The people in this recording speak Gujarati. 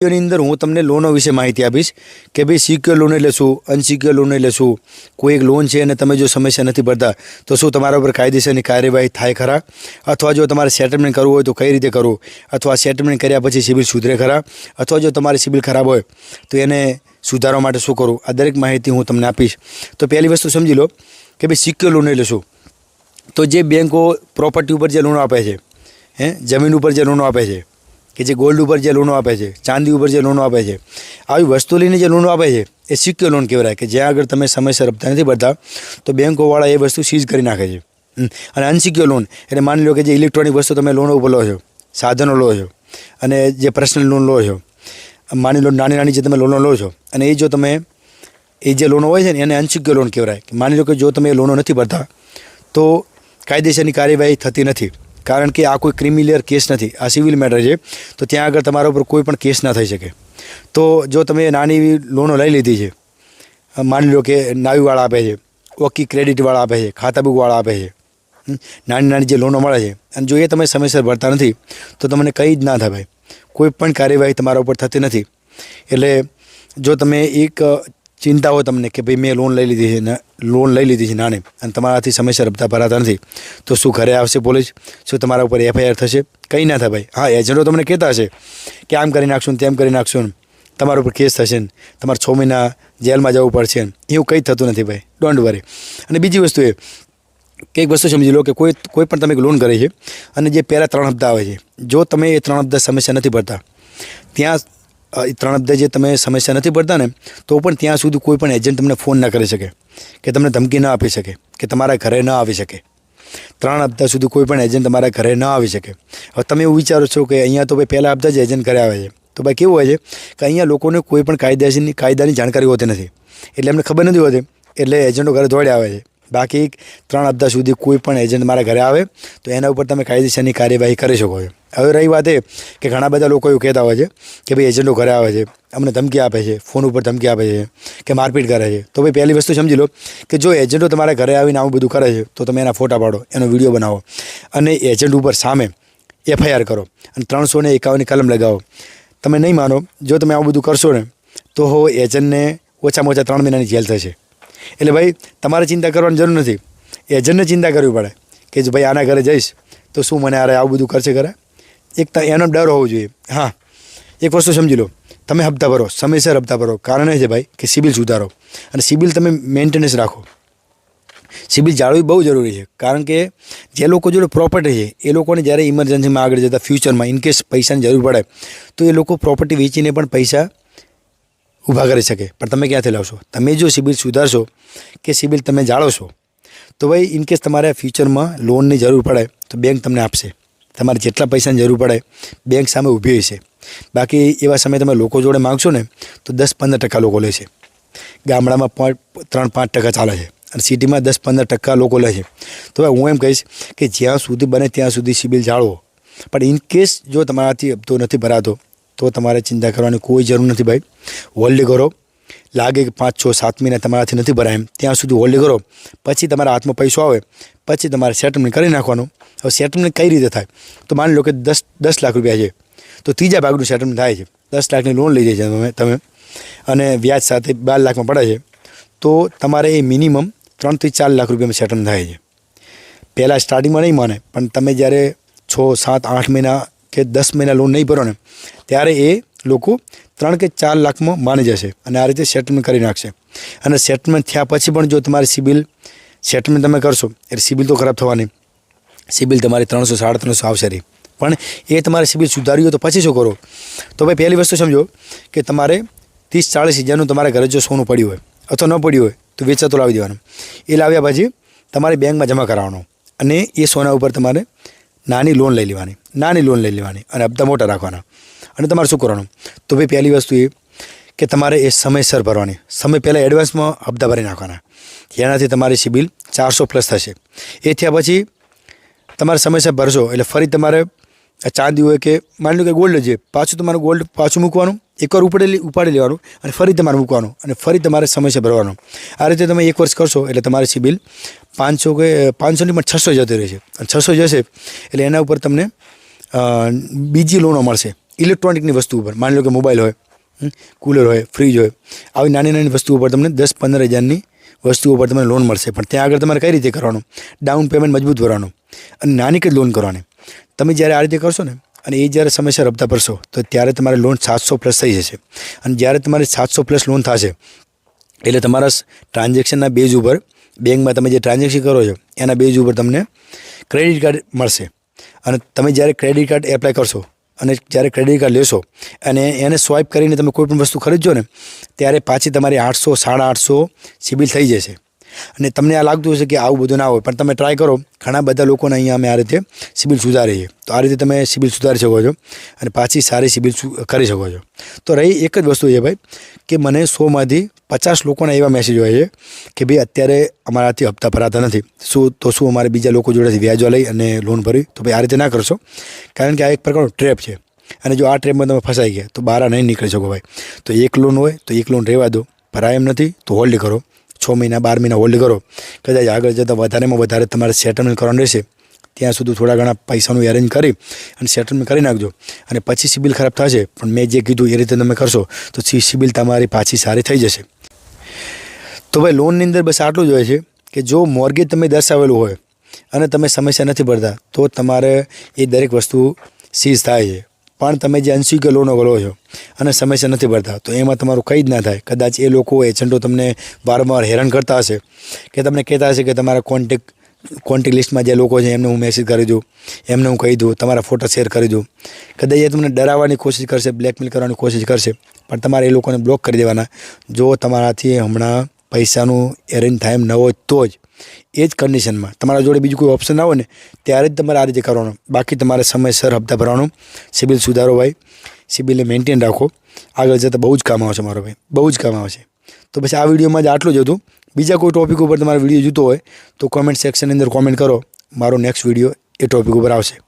વિડીયોની અંદર હું તમને લોનો વિશે માહિતી આપીશ કે ભાઈ સિક્યોર લોન એટલે શું? અનસિક્યોર લોન એટલે શું? કોઈ એક લોન છે અને તમે જો સમસ્યા નથી ભરતા તો શું તમારા ઉપર કાયદેસરની કાર્યવાહી થાય ખરા? અથવા જો તમારે સેટલમેન્ટ કરવું હોય તો કઈ રીતે કરવું? અથવા સેટલમેન્ટ કર્યા પછી સિબિલ સુધરે ખરા? અથવા જો તમારી સિબિલ ખરાબ હોય, તો એને સુધારવા માટે શું કરવું? આ દરેક માહિતી હું તમને આપીશ. તો પહેલી વસ્તુ સમજી લો કે ભાઈ સિક્યોર લોન એટલે શું? તો જે બેન્કો પ્રોપર્ટી ઉપર જે લોનો આપે છે, હે? જમીન ઉપર જે લોનો આપે છે કે જે ગોલ્ડ ઉપર જે લોનો આપે છે, ચાંદી ઉપર જે લોનો આપે છે, આવી વસ્તુ લઈને જે લોનો આપે છે, એ સિક્યોર લોન કહેવાય. કે જ્યાં આગળ તમે સમયસર હપ્તા નથી ભરતા, તો બેંકોવાળા એ વસ્તુ સીઝ કરી નાખે છે. અને અનસિક્યોર લોન એટલે માની લો કે જે ઇલેક્ટ્રોનિક વસ્તુ તમે લોન ઉપર લો છો, સાધનો લો છો, અને જે પર્સનલ લોન લો છો, માની લો નાની નાની જે તમે લોનો લો છો, અને એ જો તમે, એ જે લોનો હોય છે ને એને અનસિક્યોર લોન કહેવાય. માની લો કે જો તમે એ લોનો નથી ભરતા, તો કાયદેસરની કાર્યવાહી થતી નથી. કારણ કે આ કોઈ ક્રિમિલિયર કેસ નથી, આ સિવિલ મેટર છે, તો ત્યાં આગળ તમારા ઉપર કોઈ પણ કેસ ના થઈ શકે. તો જો તમે નાની એવી લોનો લઈ લીધી છે, માની લો કે નાવીવાળા આપે છે ઓકી ક્રેડિટવાળા આપે છે, ખાતા બુકવાળા આપે છે નાની નાની જે લોનો મળે છે, અને જો એ તમે સમયસર ભરતા નથી, તો તમને કંઈ જ ના થાય કોઈ પણ કાર્યવાહી તમારા ઉપર થતી નથી. એટલે જો તમે એક ચિંતા હોય તમને કે ભાઈ મેં લોન લઈ લીધી છે ને લોન લઈ લીધી છે નાની, અને તમારાથી સમયસર હપ્તા ભરાતા નથી, તો શું ઘરે આવશે પોલીસ? શું તમારા ઉપર એફઆઈઆર થશે? કંઈ ના થાય ભાઈ. હા એજન્ટો તમને કહેતા હશે કે આમ કરી નાખશું ને તેમ કરી નાખશું ને. તમારા ઉપર કેસ થશે ને. તમારે છ મહિના જેલમાં જવું પડશે ને. એવું કંઈ થતું નથી ભાઈ. ડોન્ટ વરી અને બીજી વસ્તુ એ, કે એક વસ્તુ સમજી લો કે કોઈ કોઈ પણ તમે લોન કરે છે, અને જે પહેલાં ત્રણ હપ્તા આવે છે, જો તમે એ ત્રણ હપ્તા સમસ્યા નથી ભરતા, ત્યાં ત્રણ હપ્તા જે તમે સમસ્યા નથી પડતા ને તો પણ ત્યાં સુધી કોઈ પણ એજન્ટ તમને ફોન ના કરી શકે, કે તમને ધમકી ના આપી શકે, કે તમારા ઘરે ન આવી શકે. ત્રણ હપ્તા સુધી કોઈ પણ એજન્ટ તમારા ઘરે ન આવી શકે. હવે તમે એવું વિચારો છો કે અહીંયા તો ભાઈ પહેલા હપ્તા જ એજન્ટ ઘરે આવે છે. તો ભાઈ કેવું હોય છે કે અહીંયા લોકોને કોઈ પણ કાયદાની કાયદાની જાણકારી હોતી નથી. એટલે એમને ખબર નથી હોતી, એટલે એજન્ટો ઘરે દોડે આવે છે. બાકી ત્રણ હપ્તા સુધી કોઈ પણ એજન્ટ મારા ઘરે આવે, તો એના ઉપર તમે કાયદેસરની કાર્યવાહી કરી શકો છો. હવે રહી વાત એ કે ઘણા બધા લોકો એવું કહેતા હોય છે કે ભાઈ એજન્ટો ઘરે આવે છે, અમને ધમકી આપે છે, ફોન ઉપર ધમકી આપે છે, કે મારપીટ કરે છે. તો ભાઈ પહેલી વસ્તુ સમજી લો કે જો એજન્ટો તમારા ઘરે આવીને આવું બધું કરે છે, તો તમે એના ફોટા પાડો, એનો વીડિયો બનાવો અને એજન્ટ ઉપર સામે એફઆઈઆર કરો અને ત્રણસો ને એકાવનની કલમ લગાવો. તમે નહીં માનો, જો તમે આવું બધું કરશો ને, તો એજન્ટને ઓછામાં ઓછા ત્રણ મહિનાની જેલ થશે. એટલે ભાઈ, તમારે ચિંતા કરવાની જરૂર નથી. એજન્ટને ચિંતા કરવી પડે કે જો ભાઈ, આના ઘરે જઈશ તો શું મને આરે આવું બધું કરશે ઘરે? એક એનો ડર હોવો જોઈએ. હા, એક વસ્તુ સમજી લો. તમે હપ્તા ભરો, સમયસર હપ્તા ભરો. કારણ એ છે ભાઈ કે સિબિલ સુધારો. અને સિબિલ તમે મેન્ટેનન્સ રાખો. સિબિલ જાળવવી બહુ જરૂરી છે. કારણ કે જે લોકો જોડે પ્રોપર્ટી છે, એ લોકોને જ્યારે ઇમરજન્સીમાં આગળ જતા ફ્યુચરમાં ઇનકેસ પૈસાની જરૂર પડે, તો એ લોકો પ્રોપર્ટી વેચીને પણ પૈસા ઊભા કરી શકે. પણ તમે ક્યાંથી લાવશો? તમે જો સિબિલ સુધારશો કે સિબિલ તમે જાળવશો, તો ભાઈ ઇનકેસ તમારે ફ્યુચરમાં લોનની જરૂર પડે, તો બેંક તમને આપશે. તમારે જેટલા પૈસાની જરૂર પડે બેંક સામે ઊભી હશે બાકી એવા સમયે તમે લોકો જોડે માગશો ને, તો દસ પંદર ટકા લોકો લે છે ગામડામાં પાંચ ત્રણ પાંચ ટકા ચાલે છે. અને સિટીમાં દસ પંદર ટકા લોકો લે છે. તો ભાઈ હું એમ કહીશ કે જ્યાં સુધી બને ત્યાં સુધી સિબિલ જાળવો. પણ ઇન કેસ જો તમારાથી હપ્તો નથી ભરાતો તો તમારે ચિંતા કરવાની કોઈ જરૂર નથી ભાઈ. હોલ્ડ કરો. લાગે કે પાંચ, છ, સાત મહિના તમારાથી નથી ભરાય એમ. ત્યાં સુધી હોલ્ડ કરો. પછી તમારા હાથમાં પૈસો આવે. પછી તમારે સેટલમેન્ટ કરી નાખવાનું. હવે સેટલમેન્ટ કઈ રીતે થાય? તો માની લો કે દસ દસ લાખ રૂપિયા છે. તો ત્રીજા ભાગનું સેટલમેન્ટ થાય છે. દસ લાખની લોન લઈ જાય છે તમે તમે. અને વ્યાજ સાથે બાર લાખમાં પડે છે. તો તમારે એ મિનિમમ ત્રણથી ચાર લાખ રૂપિયામાં સેટલમેન્ટ થાય છે. પહેલાં સ્ટાર્ટિંગમાં નહીં માને. પણ તમે જ્યારે છ, સાત, આઠ મહિના કે દસ મહિના લોન નહીં ભરો ને ત્યારે એ લોકો ત્રણ કે ચાર લાખમાં માની જશે અને આ રીતે સેટલમેન્ટ કરી નાખશે. અને સેટલમેન્ટ થયા પછી પણ જો તમારી સિબિલ સેટલમેન્ટ તમે કરશો, એટલે સિબિલ તો ખરાબ થવાની. સિબિલ તમારી ત્રણસો, સાડા ત્રણસો આવશે રહી. પણ એ તમારે સિબિલ સુધારી હોય તો પછી શું કરો? તો ભાઈ પહેલી વસ્તુ સમજો કે તમારે ત્રીસ, ચાળીસ હજારનું તમારા ઘરે જો સોનું પડ્યું હોય, અથવા ન પડ્યું હોય, તો વેચાતો લાવી દેવાનું. એ લાવ્યા પછી તમારે બેંકમાં જમા કરાવવાનો. અને એ સોના ઉપર તમારે નાની લોન લઈ લેવાની. નાની લોન લઈ લેવાની અને હપ્તા મોટા રાખવાના. અને તમારે શું કરવાનું? તો ભાઈ પહેલી વસ્તુ એ કે તમારે એ સમયસર ભરવાની. સમય પહેલાં એડવાન્સમાં હપ્તા ભરી નાખવાના. એનાથી તમારી સિબિલ ચારસો પ્લસ થશે. એ થયા પછી તમારે સમયસર ભરશો એટલે ફરી તમારે ચાંદી હોય કે માની લો કે ગોલ્ડ છે પાછું તમારું ગોલ્ડ પાછું મૂકવાનું એકવાર ઉપાડી ઉપાડી લેવાનું અને ફરી તમારે મૂકવાનું અને ફરી તમારે સમયસર ભરવાનું. આ રીતે તમે એક વર્ષ કરશો એટલે તમારી સિબિલ પાંચસો કે પાંચસોની પણ છસો જતી રહેશે. અને છસો જશે એટલે એના ઉપર તમને બીજી લોનો મળશે. ઇલેક્ટ્રોનિકની વસ્તુ ઉપર. માની લો કે મોબાઈલ હોય કુલર હોય, ફ્રીજ હોય, આવી નાની નાની વસ્તુ ઉપર તમને દસ પંદર હજારની વસ્તુઓ પર તમને લોન મળશે. પણ ત્યાં આગળ તમારે કઈ રીતે કરવાનું? ડાઉન પેમેન્ટ મજબૂત ભરવાનું અને નાની જ લોન કરવાની. તમે જ્યારે આ રીતે કરશો ને, અને એ જ્યારે સમયસર હપ્તા ભરશો, તો ત્યારે તમારે લોન સાતસો પ્લસ થઈ જશે. અને જ્યારે તમારી સાતસો પ્લસ લોન થશે, એટલે તમારા ટ્રાન્ઝેક્શનના બેઝ ઉપર, બેંકમાં તમે જે ટ્રાન્ઝેક્શન કરો છો, એના બેઝ ઉપર તમને ક્રેડિટ કાર્ડ મળશે. અને તમે જ્યારે ક્રેડિટ કાર્ડ એપ્લાય કરશો અને જ્યારે ક્રેડિટ કાર્ડ લેશો અને એને સ્વાઇપ કરીને તમે કોઈ પણ વસ્તુ ખરીદજો ને, ત્યારે પાછી તમારી આઠસો, સાડા આઠસો સિબિલ થઈ જશે. અને તમને આ લાગતું હશે કે આવું બધું ના હોય, પણ તમે ટ્રાય કરો. ઘણા બધા લોકોને અહીંયા અમે આ રીતે સિબિલ સુધારીએ. તો આ રીતે તમે સિબિલ સુધારી શકો છો અને પાછી સારી સિબિલ કરી શકો છો. તો રહી એક જ વસ્તુ છે ભાઈ, કે મને સોમાંથી પચાસ લોકોના એવા મેસેજ હોય છે કે ભાઈ, અત્યારે અમારાથી હપ્તા ભરાતા નથી. શું, તો શું અમારે બીજા લોકો જોડેથી વ્યાજો લઈ અને લોન ભરી? તો ભાઈ આ રીતે ના કરશો. કારણ કે આ એક પ્રકારનો ટ્રેપ છે. અને જો આ ટ્રેપમાં તમે ફસાઈ ગયા, તો બહાર નહીં નીકળી શકો ભાઈ. તો એક લોન હોય, તો એક લોન રહેવા દો. ભરાય એમ નથી, તો હોલ્ડ કરો. છ મહિના, બાર મહિના હોલ્ડ કરો. કદાચ આગળ જતાં વધારેમાં વધારે તમારે સેટલમેન્ટ કરવાનું રહેશે, ત્યાં સુધી થોડા ઘણા પૈસાનું એરેન્જ કરી અને સેટલમેન્ટ કરી નાખજો. અને પછી સિબિલ ખરાબ થશે, પણ મેં જે કીધું એ રીતે તમે કરશો, તો સિબિલ તમારી પાછી સારી થઈ જશે. તો ભાઈ લોનની અંદર બસ આટલું જ હોય છે કે જો મોર્ગેજ તમે દર્શાવેલું હોય અને તમે સમસ્યા નથી પડતા, તો તમારે એ દરેક વસ્તુ સીઝ થાય છે. પણ તમે જે અનસ્વીકાર લોનો કરો છો અને સમસ્યા નથી ભરતા, તો એમાં તમારું કંઈ જ ના થાય. કદાચ એ લોકો, એજન્ટો તમને વારંવાર હેરાન કરતા હશે કે તમને કહેતા હશે કે તમારા કોન્ટેક કોન્ટેક લિસ્ટમાં જે લોકો છે એમને હું મેસેજ કરી દઉં, એમને હું કહી દઉં, તમારા ફોટા શેર કરી દઉં. કદાચ એ તમને ડરાવવાની કોશિશ કરશે બ્લેકમેલ કરવાની કોશિશ કરશે, પણ તમારે એ લોકોને બ્લોક કરી દેવાના. જો તમારાથી હમણાં પૈસાનું એરેન્જ થાય એમ ન હોય તો જ એ જ કન્ડિશનમાં તમારા જોડે બીજું કોઈ ઓપ્શન હોય ને, ત્યારે જ તમારે આ રીતે કરવાનું. બાકી તમારે સમયસર હપ્તા ભરવાનું. સિબિલ સુધારો ભાઈ. સિબિલને મેન્ટેન રાખો. આગળ જતાં બહુ જ કામ આવશે મારો ભાઈ. બહુ જ કામ આવશે. તો પછી આ વિડીયોમાં જ આટલું જ હતું. બીજા કોઈ ટોપિક ઉપર તમારે વીડિયો જોતો હોય, તો કોમેન્ટ સેક્શનની અંદર કોમેન્ટ કરો. મારો નેક્સ્ટ વીડિયો એ ટોપિક ઉપર આવશે.